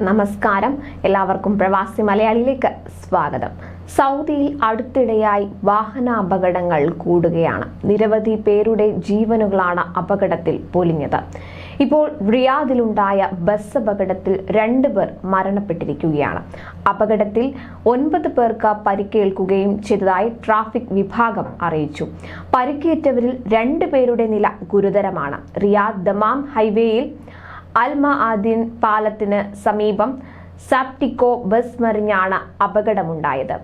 നമസ്കാരം. എല്ലാവർക്കും പ്രവാസി മലയാളിയിലേക്ക് സ്വാഗതം. സൗദിയിൽ അടുത്തിടെയായി വാഹന അപകടങ്ങൾ കൂടുകയാണ്. നിരവധി പേരുടെ ജീവനുകളാണ് അപകടത്തിൽ പൊലിഞ്ഞത്. ഇപ്പോൾ റിയാദിലുണ്ടായ ബസ് അപകടത്തിൽ രണ്ട് പേർ മരണപ്പെട്ടിരിക്കുകയാണ്. അപകടത്തിൽ ഒൻപത് പേർക്ക് പരിക്കേൽക്കുകയും ചെയ്തതായി ട്രാഫിക് വിഭാഗം അറിയിച്ചു. പരിക്കേറ്റവരിൽ രണ്ട് പേരുടെ നില ഗുരുതരമാണ്. റിയാദ് ദമാം ഹൈവേയിൽ അൽമ ആദിൻ പാലത്തിന് സമീപം സാപ്റ്റിക്കോ ബസ് മറിഞ്ഞാണ് അപകടമുണ്ടായത്.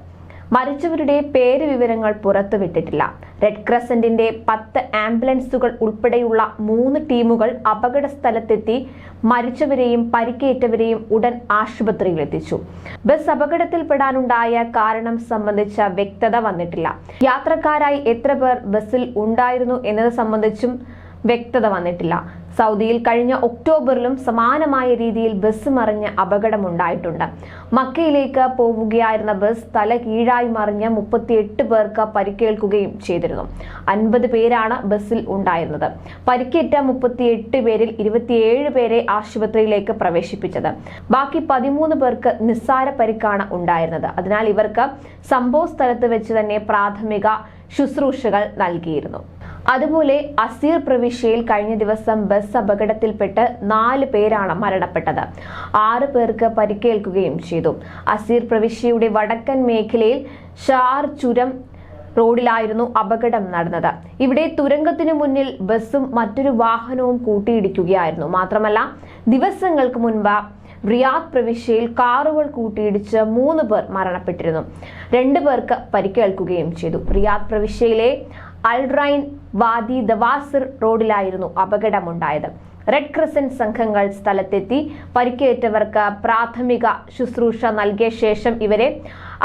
മരിച്ചവരുടെ പേര് വിവരങ്ങൾ പുറത്തുവിട്ടിട്ടില്ല റെഡ് ക്രസന്റിന്റെ പത്ത് ആംബുലൻസുകൾ ഉൾപ്പെടെയുള്ള മൂന്ന് ടീമുകൾ അപകട സ്ഥലത്തെത്തി മരിച്ചവരെയും പരിക്കേറ്റവരെയും ഉടൻ ആശുപത്രിയിൽ എത്തിച്ചു ബസ് അപകടത്തിൽപ്പെടാനുണ്ടായ കാരണം സംബന്ധിച്ച വ്യക്തത വന്നിട്ടില്ല. യാത്രക്കാരായി എത്ര പേർ ബസ്സിൽ ഉണ്ടായിരുന്നു എന്നത് സംബന്ധിച്ചും വ്യക്തത വന്നിട്ടില്ല. സൗദിയിൽ കഴിഞ്ഞ ഒക്ടോബറിലും സമാനമായ രീതിയിൽ ബസ് മറിഞ്ഞ് അപകടമുണ്ടായിട്ടുണ്ട്. മക്കയിലേക്ക് പോവുകയായിരുന്ന ബസ് തല കീഴായി മറിഞ്ഞ് മുപ്പത്തിയെട്ട് പേർക്ക് പരിക്കേൽക്കുകയും ചെയ്തിരുന്നു. അൻപത് പേരാണ് ബസ്സിൽ ഉണ്ടായിരുന്നത്. പരിക്കേറ്റ മുപ്പത്തിയെട്ട് പേരിൽ ഇരുപത്തിയേഴ് പേരെ ആശുപത്രിയിലേക്ക് പ്രവേശിപ്പിച്ചത്. ബാക്കി പതിമൂന്ന് പേർക്ക് നിസ്സാര പരിക്കാണ് ഉണ്ടായിരുന്നത്. അതിനാൽ ഇവർക്ക് സംഭവ സ്ഥലത്ത് വെച്ച് തന്നെ പ്രാഥമിക ശുശ്രൂഷകൾ നൽകിയിരുന്നു. അതുപോലെ അസീർ പ്രവിശ്യയിൽ കഴിഞ്ഞ ദിവസം ബസ് അപകടത്തിൽപ്പെട്ട് നാല് പേരാണ് മരണപ്പെട്ടത്. ആറ് പേർക്ക് പരിക്കേൽക്കുകയും ചെയ്തു. അസീർ പ്രവിശ്യയുടെ വടക്കൻ മേഖലയിൽ ഷാർ ചുരം റോഡിലായിരുന്നു അപകടം നടന്നത്. ഇവിടെ തുരങ്കത്തിന് മുന്നിൽ ബസ്സും മറ്റൊരു വാഹനവും കൂട്ടിയിടിക്കുകയായിരുന്നു. മാത്രമല്ല ദിവസങ്ങൾക്ക് മുൻപ് റിയാദ് പ്രവിശ്യയിൽ കാറുകൾ കൂട്ടിയിടിച്ച് മൂന്ന് പേർ മരണപ്പെട്ടിരുന്നു. രണ്ടു പേർക്ക് പരിക്കേൽക്കുകയും ചെയ്തു. റിയാദ് പ്രവിശ്യയിലെ അൽറൈൻ വാദി ദവാസിർ റോഡിലായിരുന്നു അപകടമുണ്ടായത്. റെഡ് ക്രസന്റ് സംഘങ്ങൾ സ്ഥലത്തെത്തി. പരിക്കേറ്റവർക്ക് പ്രാഥമിക ശുശ്രൂഷ നൽകിയ ശേഷം ഇവരെ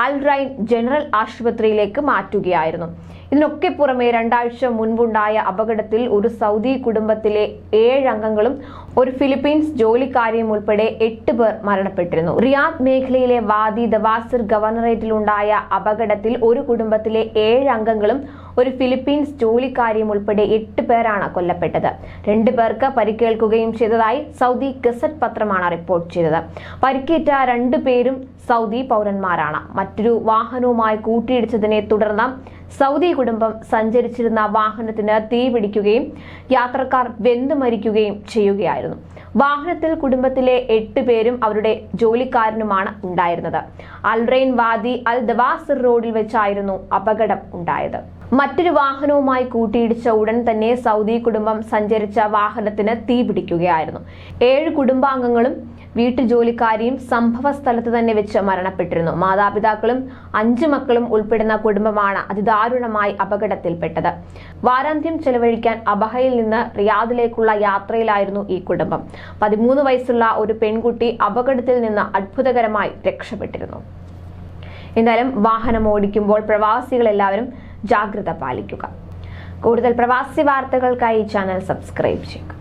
അൽറൈൻ ജനറൽ ആശുപത്രിയിലേക്ക് മാറ്റുകയായിരുന്നു. ഇതിനൊക്കെ പുറമെ രണ്ടാഴ്ച മുൻപുണ്ടായ അപകടത്തിൽ ഒരു സൗദി കുടുംബത്തിലെ ഏഴ് അംഗങ്ങളും ഒരു ഫിലിപ്പീൻസ് ജോലിക്കാരിയും ഉൾപ്പെടെ എട്ട് പേർ മരണപ്പെട്ടിരുന്നു. റിയാദ് മേഖലയിലെ വാദി ദവാസിർ ഗവർണറേറ്റിലുണ്ടായ അപകടത്തിൽ ഒരു കുടുംബത്തിലെ ഏഴ് അംഗങ്ങളും ഒരു ഫിലിപ്പീൻസ് ജോലിക്കാരിയും ഉൾപ്പെടെ എട്ട് പേരാണ് കൊല്ലപ്പെട്ടത്. രണ്ടു പേർക്ക് പരിക്കേൽക്കുകയും ചെയ്തതായി സൗദി ഗസറ്റ് പത്രമാണ് റിപ്പോർട്ട് ചെയ്തത്. പരിക്കേറ്റ രണ്ടു പേരും സൗദി പൗരന്മാരാണ്. മറ്റൊരു വാഹനവുമായി കൂട്ടിയിടിച്ചതിനെ തുടർന്ന് സൗദി കുടുംബം സഞ്ചരിച്ചിരുന്ന വാഹനത്തിന് തീ പിടിക്കുകയും യാത്രക്കാർ വെന്തു മരിക്കുകയും ചെയ്യുകയായിരുന്നു. വാഹനത്തിൽ കുടുംബത്തിലെ എട്ട് പേരും അവരുടെ ജോലിക്കാരനുമാണ് ഉണ്ടായിരുന്നത്. അൽറൈൻ വാദി അൽ ദവാസിർ റോഡിൽ വെച്ചായിരുന്നു അപകടം ഉണ്ടായത്. മറ്റൊരു വാഹനവുമായി കൂട്ടിയിടിച്ച ഉടൻ തന്നെ സൗദി കുടുംബം സഞ്ചരിച്ച വാഹനത്തിന് തീപിടിക്കുകയായിരുന്നു ഏഴ് കുടുംബാംഗങ്ങളും വീട്ടുജോലിക്കാരിയും സംഭവ സ്ഥലത്ത് തന്നെ വെച്ച് മരണപ്പെട്ടിരുന്നു. മാതാപിതാക്കളും അഞ്ചു മക്കളും ഉൾപ്പെടുന്ന കുടുംബമാണ് അതിദാരുണമായി അപകടത്തിൽപ്പെട്ടത്. വാരാന്ത്യം ചെലവഴിക്കാൻ അബഹയിൽ നിന്ന് റിയാദിലേക്കുള്ള യാത്രയിലായിരുന്നു ഈ കുടുംബം. പതിമൂന്ന് വയസ്സുള്ള ഒരു പെൺകുട്ടി അപകടത്തിൽ നിന്ന് അത്ഭുതകരമായി രക്ഷപ്പെട്ടിരുന്നു. എന്നാലും വാഹനം ഓടിക്കുമ്പോൾ പ്രവാസികൾ എല്ലാവരും ജാഗ്രത പാലിക്കുക. കൂടുതൽ പ്രവാസി വാർത്തകൾക്കായി ചാനൽ സബ്സ്ക്രൈബ് ചെയ്യുക.